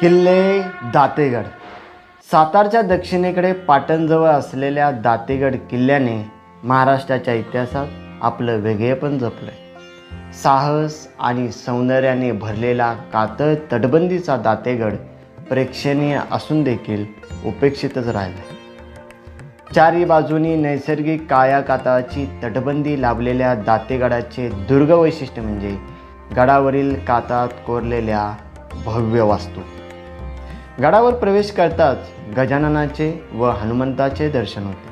किल्ले दातेगड. सातारच्या दक्षिणेकडे पाटणजवळ असलेल्या दातेगड किल्ल्याने महाराष्ट्राच्या इतिहासात आपलं वेगळेपण जपलंय. साहस आणि सौंदर्याने भरलेला कातळ तटबंदीचा दातेगड प्रेक्षणीय असून देखील उपेक्षितच राहिला चारी बाजूनी नैसर्गिक काया कातळाची तटबंदी लाभलेल्या दातेगडाचे दुर्ग वैशिष्ट्य म्हणजे गडावरील कातात कोरलेल्या भव्य वास्तू. गडावर प्रवेश करताच गजाननाचे व हनुमंताचे दर्शन होते.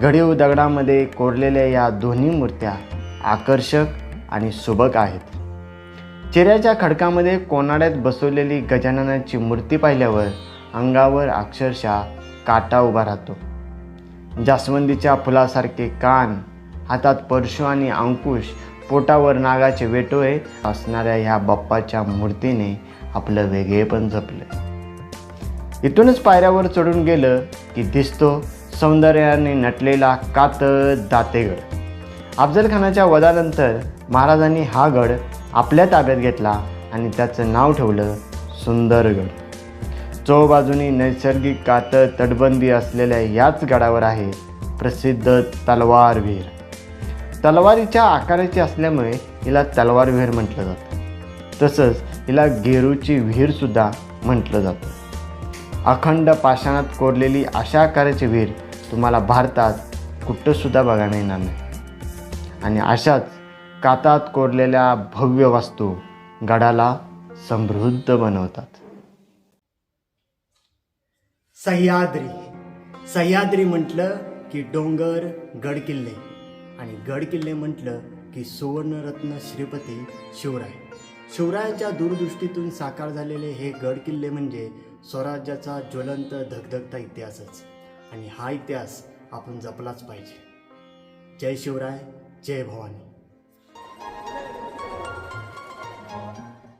घडीव दगडामध्ये कोरलेल्या या दोन्ही मूर्त्या आकर्षक आणि सुबक आहेत. चिऱ्याच्या खडकामध्ये कोनाड्यात बसवलेली गजाननाची मूर्ती पाहिल्यावर अंगावर अक्षरशः काटा उभा राहतो. जास्वंदीच्या फुलासारखे कान हातात परशु आणि अंकुश पोटावर नागाचे वेटोळे असणाऱ्या ह्या बाप्पाच्या मूर्तीने आपलं वेगळेपण जपलं. इथूनच पायऱ्यावर चढून गेलं की दिसतो सौंदर्याने नटलेला कात दातेगड अफजलखानाच्या वधानंतर महाराजांनी हा गड आपल्या ताब्यात घेतला आणि त्याचं नाव ठेवलं सुंदरगड. चौबाजूनी नैसर्गिक कातळ तटबंदी असलेल्या याच गडावर आहे प्रसिद्ध तलवार विहीर. तलवारीच्या आकाराची असल्यामुळे हिला तलवार विहीर म्हटलं जातं. तसंच हिला गेरूची विहीरसुद्धा म्हटलं जातं. अखंड पाषाणात कोरलेली अशा आकाराची विहीर तुम्हाला भारतात कुठंसुद्धा बघायला येणार नाही. आणि अशाच कातात कोरलेल्या भव्य वस्तू गडाला समृद्ध बनवतात. सह्याद्री. सह्याद्री म्हटलं की डोंगर गडकिल्ले. आणि गडकिल्ले म्हटलं की सुवर्णरत्न श्रीपती शिवराय. शिवरायांच्या दूरदृष्टीतून साकार झालेले हे गडकिल्ले म्हणजे स्वराज्याचा ज्वलंत धगधगता इतिहासच. आणि हा इतिहास आपण जपलाच पाहिजे. जय शिवराय जय भवानी.